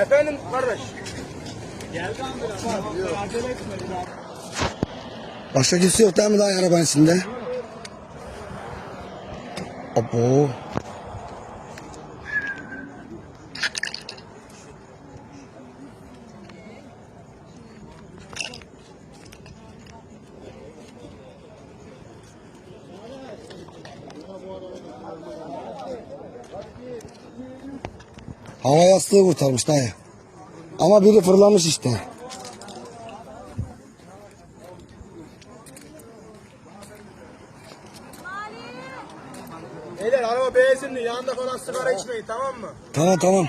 Efendim kardeş. Başka kimse yok değil mi daha arabanın içinde? Abo. Hava yastığı kurtarmış dayı. Ama biri fırlamış işte. Beyler araba benzinli yanında falan sigara içmeyin tamam mı? Tamam tamam.